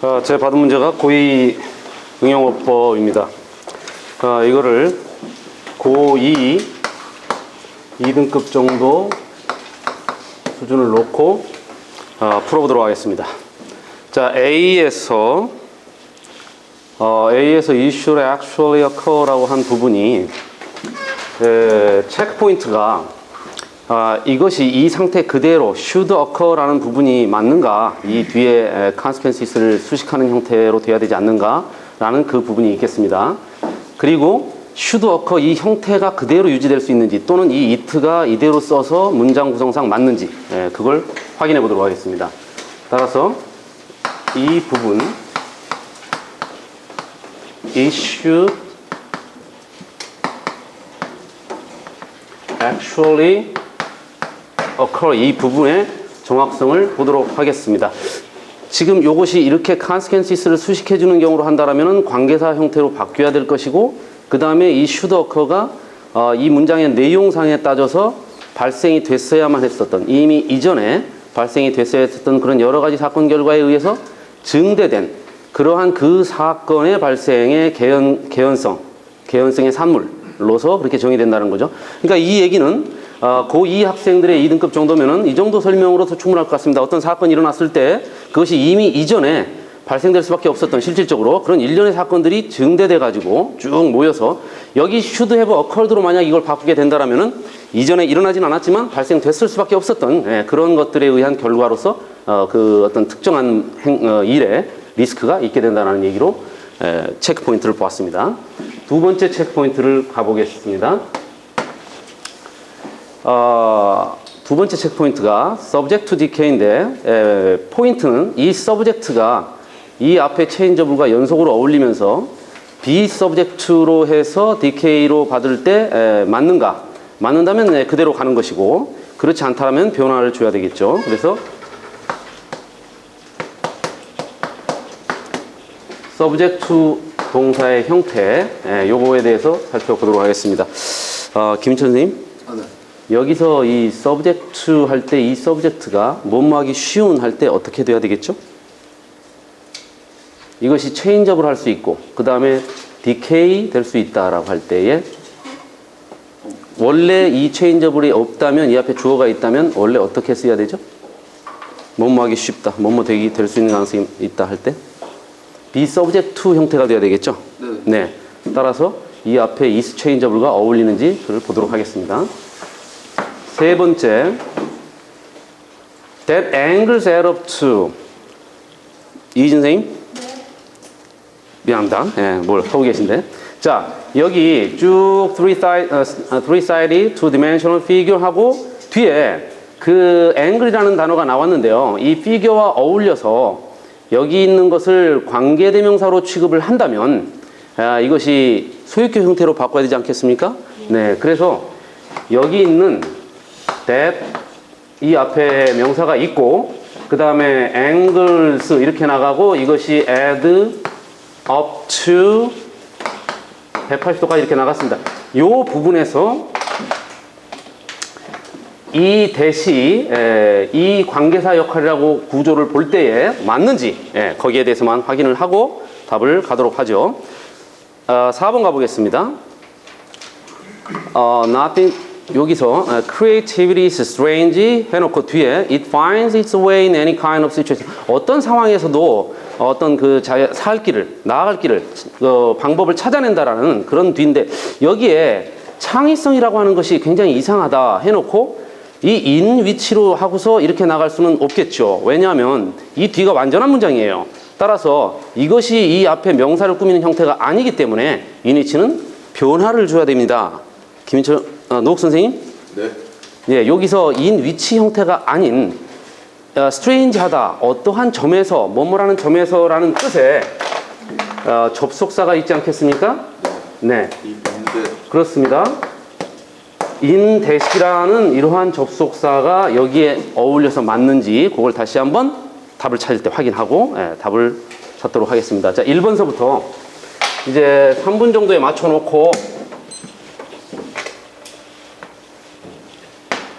어, 제가 받은 문제가 고2 응용어법입니다. 어, 이거를 고2 2등급 정도 수준을 놓고 어, 풀어보도록 하겠습니다. 자, A에서 어, A에서 issued actually occur라고 한 부분이 에, 체크 포인트가 아, 이것이 이 상태 그대로 should occur라는 부분이 맞는가 이 뒤에 에, consequences를 수식하는 형태로 돼야 되지 않는가라는 그 부분이 있겠습니다. 그리고 should occur 이 형태가 그대로 유지될 수 있는지 또는 이 it가 이대로 써서 문장 구성상 맞는지 예, 그걸 확인해 보도록 하겠습니다. 따라서 이 부분 issue actually occur 이 부분의 정확성을 보도록 하겠습니다. 지금 이것이 이렇게 consequences를 수식해 주는 경우로 한다라면 관계사 형태로 바뀌어야 될 것이고 그 다음에 이 should occur가 어, 이 문장의 내용상에 따져서 발생이 됐어야만 했었던 이미 이전에 발생이 됐어야 했었던 그런 여러 가지 사건 결과에 의해서 증대된 그러한 그 사건의 발생의 개연, 개연성, 개연성의 산물로서 그렇게 정의된다는 거죠. 그러니까 이 얘기는 어, 고2 학생들의 2등급 정도면은 이 정도 설명으로도 충분할 것 같습니다. 어떤 사건이 일어났을 때 그것이 이미 이전에 발생될 수밖에 없었던 실질적으로 그런 일련의 사건들이 증대돼 가지고 쭉 모여서 여기 should have occurred로 만약 이걸 바꾸게 된다라면은 이전에 일어나진 않았지만 발생됐을 수밖에 없었던 예, 그런 것들에 의한 결과로서 어, 그 어떤 특정한 행, 어, 일에 리스크가 있게 된다는 얘기로 에, 체크 포인트를 보았습니다. 두 번째 체크 포인트를 가보겠습니다. 어, 두 번째 체크 포인트가 subject to decay인데 에, 포인트는 이 subject가 이 앞에 changeable과 연속으로 어울리면서 be subject로 해서 decay로 받을 때 에, 맞는가 맞는다면 네, 그대로 가는 것이고 그렇지 않다면 변화를 줘야 되겠죠. 그래서 subject to 동사의 형태 예, 요거에 대해서 살펴보도록 하겠습니다. 어, 김천 선생님 아, 네. 여기서 이 subject 할 때 이 subject가 뭐뭐하기 쉬운 할 때 어떻게 돼야 되겠죠? 이것이 changeable 할수 있고 그 다음에 decay 될 수 있다라고 할 때에 원래 이 changeable이 없다면 이 앞에 주어가 있다면 원래 어떻게 써야 되죠? 뭐뭐하기 쉽다, 뭐뭐 되기 될 수 있는 가능성이 있다 할 때 be subject to 형태가 돼야 되겠죠? 네. 네. 따라서 이 앞에 is changeable과 어울리는지 그를 보도록 하겠습니다. 세 번째, that angles add up to 이진 선생님? 미안합니다. 예, 뭘 하고 계신데. 자, 여기 쭉 three side, 어, 어, three sided two dimensional figure 하고 뒤에 그 angle이라는 단어가 나왔는데요. 이 figure와 어울려서 여기 있는 것을 관계대명사로 취급을 한다면 아, 이것이 소유격 형태로 바꿔야 되지 않겠습니까? 네, 그래서 여기 있는 that 이 앞에 명사가 있고 그 다음에 angles 이렇게 나가고 이것이 add up to 180도까지 이렇게 나갔습니다. 이 부분에서 이 대시 에, 이 관계사 역할이라고 구조를 볼 때에 맞는지 예, 거기에 대해서만 확인을 하고 답을 가도록 하죠. 어, 4번 가보겠습니다. 어, nothing 여기서 어, creativity is strange 해놓고 뒤에 it finds its way in any kind of situation 어떤 상황에서도 어떤 그 자, 살 길을 나아갈 길을 어, 방법을 찾아낸다라는 그런 뒤인데 여기에 창의성이라고 하는 것이 굉장히 이상하다 해놓고 이 인 위치로 하고서 이렇게 나갈 수는 없겠죠. 왜냐하면 이 뒤가 완전한 문장이에요. 따라서 이것이 이 앞에 명사를 꾸미는 형태가 아니기 때문에 인 위치는 변화를 줘야 됩니다. 김인철 어, 노욱 선생님, 네. 예, 여기서 인 위치 형태가 아닌 어, strange하다, 어떠한 점에서 뭐뭐라는 점에서라는 뜻의 어, 접속사가 있지 않겠습니까? 네, 그렇습니다. in 대시라는 이러한 접속사가 여기에 어울려서 맞는지 그걸 다시 한번 답을 찾을 때 확인하고 예, 답을 찾도록 하겠습니다. 자, 1번서부터 이제 3분 정도에 맞춰 놓고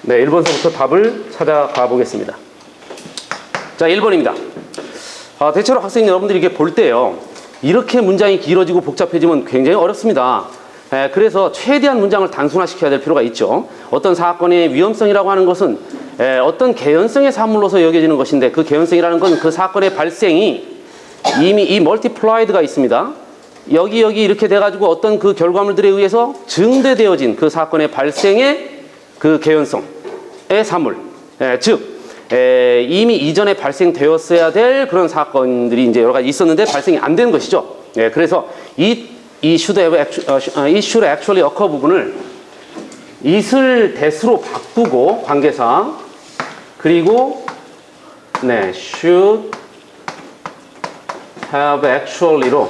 네, 1번서부터 답을 찾아가 보겠습니다. 자, 1번입니다. 아, 대체로 학생 여러분들이 이렇게 볼 때요. 이렇게 문장이 길어지고 복잡해지면 굉장히 어렵습니다. 에, 그래서 최대한 문장을 단순화시켜야 될 필요가 있죠. 어떤 사건의 위험성이라고 하는 것은 에, 어떤 개연성의 산물로서 여겨지는 것인데 그 개연성이라는 건 그 사건의 발생이 이미 이 멀티플라이드가 있습니다. 여기 여기 이렇게 돼가지고 어떤 그 결과물들에 의해서 증대되어진 그 사건의 발생의 그 개연성 의 산물, 에, 즉 에, 이미 이전에 발생되었어야 될 그런 사건들이 이제 여러 가지 있었는데 발생이 안된 것이죠. 예, 그래서 이, 이 should have, actu- 어, 어, 이 should actually occur 부분을 it을 that으로 바꾸고 관계사 그리고 네, should have actually로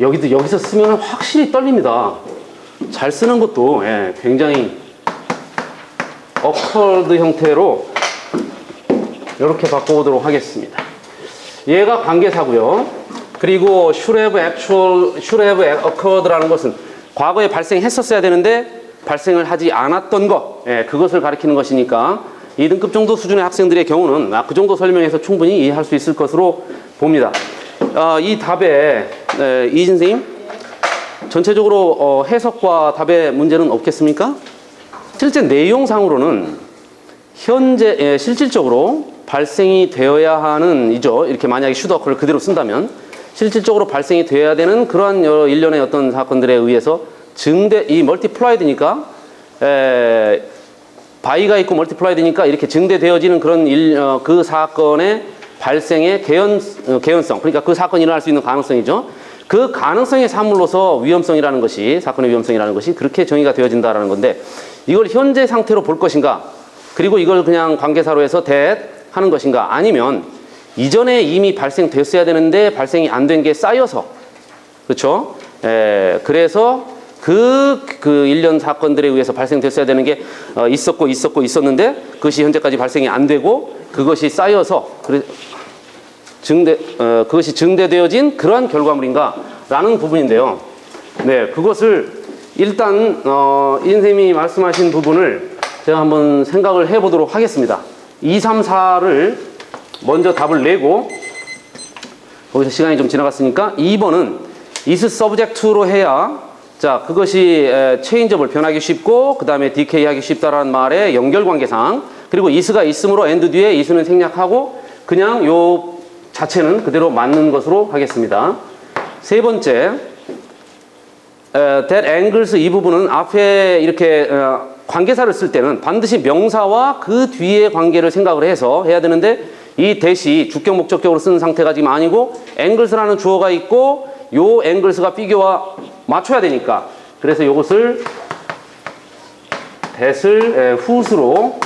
여기도 여기서 쓰면 확실히 떨립니다. 잘 쓰는 것도 예, 굉장히 occurred 형태로 이렇게 바꿔보도록 하겠습니다. 얘가 관계사고요. 그리고 actual, should have occurred라는 것은 과거에 발생했었어야 되는데 발생을 하지 않았던 것, 예, 그것을 가리키는 것이니까 2등급 정도 수준의 학생들의 경우는 아, 그 정도 설명에서 충분히 이해할 수 있을 것으로 봅니다. 어, 이 답에 에, 이 선생님 전체적으로 어, 해석과 답에 문제는 없겠습니까? 실제 내용상으로는 현재 예, 실질적으로 발생이 되어야 하는 이죠. 이렇게 만약에 슈더크를 그대로 쓴다면 실질적으로 발생이 되어야 되는 그러한 여러 일련의 어떤 사건들에 의해서 증대 이 멀티플라이드니까 에, 바이가 있고 멀티플라이드니까 이렇게 증대되어지는 그런 일, 어, 그 사건의 발생의 개연, 어, 개연성 그러니까 그 사건이 일어날 수 있는 가능성이죠. 그 가능성의 산물로서 위험성이라는 것이 사건의 위험성이라는 것이 그렇게 정의가 되어진다라는 건데 이걸 현재 상태로 볼 것인가 그리고 이걸 그냥 관계사로 해서 that 하는 것인가 아니면 이전에 이미 발생됐어야 되는데 발생이 안 된 게 쌓여서 그렇죠? 에, 그래서 그, 그 일련 사건들에 의해서 발생됐어야 되는 게 어, 있었고 있었고 있었는데 그것이 현재까지 발생이 안 되고 그것이 쌓여서 그래, 증대, 어, 그것이 증대되어진 그러한 결과물인가라는 부분인데요. 네, 그것을 일단 어, 이 선생님이 말씀하신 부분을 제가 한번 생각을 해보도록 하겠습니다. 2, 3, 4를 먼저 답을 내고 거기서 시간이 좀 지나갔으니까 2번은 is subject to로 해야 자 그것이 에, 체인점을 변하기 쉽고 그 다음에 decay 하기 쉽다라는 말의 연결관계상 그리고 is가 있으므로 and 뒤에 is는 생략하고 그냥 요 자체는 그대로 맞는 것으로 하겠습니다. 세 번째 에, that angles 이 부분은 앞에 이렇게 어, 관계사를 쓸 때는 반드시 명사와 그 뒤의 관계를 생각을 해서 해야 되는데 이 대시 주격 목적격으로 쓰는 상태가 지금 아니고 angles라는 주어가 있고 요 angles가 비교와 맞춰야 되니까 그래서 이것을 that을 whose로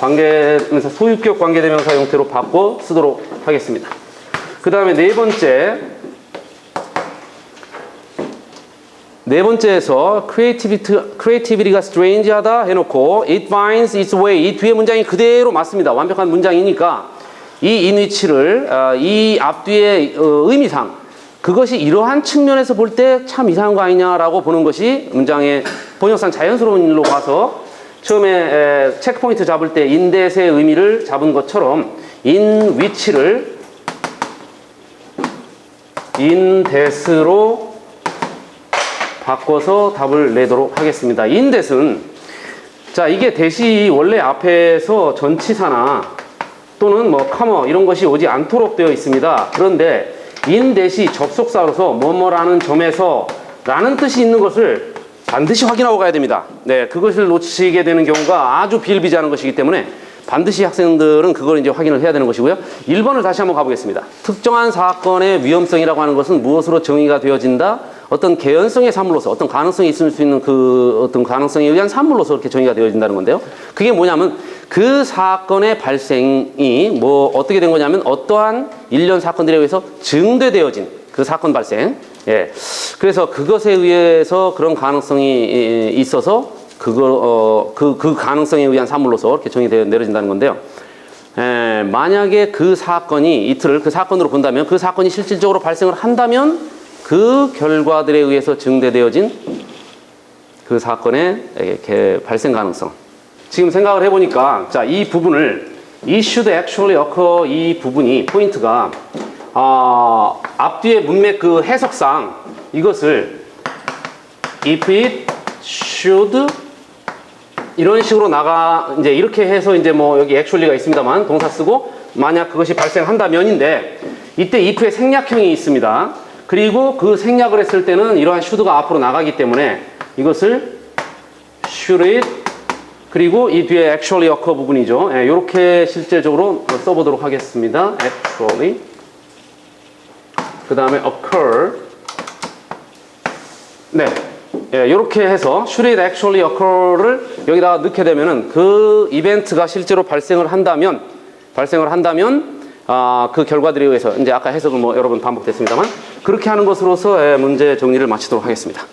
관계면서 소유격 관계대명사 형태로 바꿔 쓰도록 하겠습니다. 그 다음에 네 번째 네 번째에서 creativity, creativity가 strange하다 해놓고 it finds its way 이 뒤에 문장이 그대로 맞습니다. 완벽한 문장이니까 이 인위치를 어, 이 앞뒤의 어, 의미상 그것이 이러한 측면에서 볼 때 참 이상한 거 아니냐라고 보는 것이 문장의 번역상 자연스러운 일로 봐서 처음에 에, 체크포인트 잡을 때 인댓의 의미를 잡은 것처럼 which를 in that으로 바꿔서 답을 내도록 하겠습니다. 인댓은 자 이게 대시 원래 앞에서 전치사나 또는 뭐 커머 이런 것이 오지 않도록 되어 있습니다. 그런데 인댓이 접속사로서 뭐뭐라는 점에서 라는 뜻이 있는 것을 반드시 확인하고 가야 됩니다. 네, 그것을 놓치게 되는 경우가 아주 비일비재한 것이기 때문에 반드시 학생들은 그걸 이제 확인을 해야 되는 것이고요. 1번을 다시 한번 가보겠습니다. 특정한 사건의 위험성이라고 하는 것은 무엇으로 정의가 되어진다? 어떤 개연성의 산물로서 어떤 가능성이 있을 수 있는 그 어떤 가능성에 의한 산물로서 이렇게 정의가 되어진다는 건데요. 그게 뭐냐면 그 사건의 발생이 뭐 어떻게 된 거냐면 어떠한 일련 사건들에 의해서 증대되어진 그 사건 발생. 예. 그래서 그것에 의해서 그런 가능성이 있어서 그거 어, 그, 그 가능성에 의한 산물로서 이렇게 정의되어 내려진다는 건데요. 에, 만약에 그 사건이 이틀을 그 사건으로 본다면 그 사건이 실질적으로 발생을 한다면 그 결과들에 의해서 증대되어진 그 사건의 발생 가능성. 지금 생각을 해보니까 자 이 부분을 이 should actually occur 이 부분이 포인트가 아, 앞뒤의 문맥 그 해석상 이것을 if it should 이런 식으로 나가 이제 이렇게 해서 이제 뭐 여기 actually가 있습니다만 동사 쓰고 만약 그것이 발생한다면인데 이때 if의 생략형이 있습니다. 그리고 그 생략을 했을 때는 이러한 should가 앞으로 나가기 때문에 이것을 it 그리고 이 뒤에 actually occur 부분이죠. 예, 이렇게 실제적으로 써보도록 하겠습니다. actually 그 다음에 occur 네. 예, 이렇게 해서 should actually occur를 여기다가 넣게 되면은 그 이벤트가 실제로 발생을 한다면 발생을 한다면 아, 그 결과들에 의해서 이제 아까 해석은 뭐 여러 번 반복됐습니다만 그렇게 하는 것으로서 예, 문제 정리를 마치도록 하겠습니다.